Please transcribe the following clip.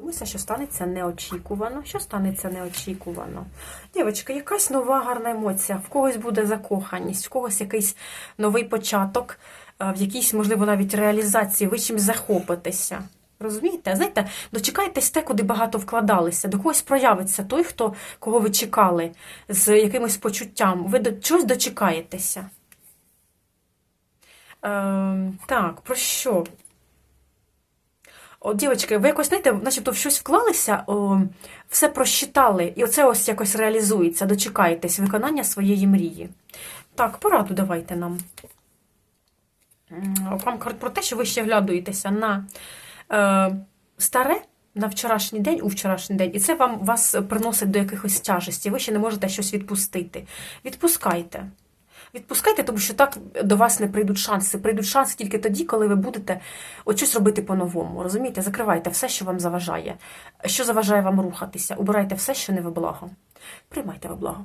Дивимося, що станеться неочікувано. Що станеться неочікувано? Дівчатка, якась нова гарна емоція. В когось буде закоханість, в когось якийсь новий початок, е, в якійсь, можливо, навіть реалізації, ви чимось захопитеся. Розумієте? Знаєте, дочекайтесь те, куди багато вкладалися. До когось проявиться той, хто, кого ви чекали, з якимось почуттям. Ви до чогось дочекаєтеся. Е, так, про що? О, дівчатки, ви якось знаєте, начебто в щось вклалися, о, все просчитали, і оце ось якось реалізується. Дочекаєтесь виконання своєї мрії. Так, пораду давайте нам. Вам кажуть про те, що ви ще глядуєтеся на е, старе, на вчорашній день, у вчорашній день, і це вам вас приносить до якихось тяжесті. Ви ще не можете щось відпустити. Відпускайте. Відпускайте, тому що так до вас не прийдуть шанси. Прийдуть шанси тільки тоді, коли ви будете от щось робити по-новому. Розумієте? Закривайте все, що вам заважає. Що заважає вам рухатися. Убирайте все, що не во благо. Приймайте во благо.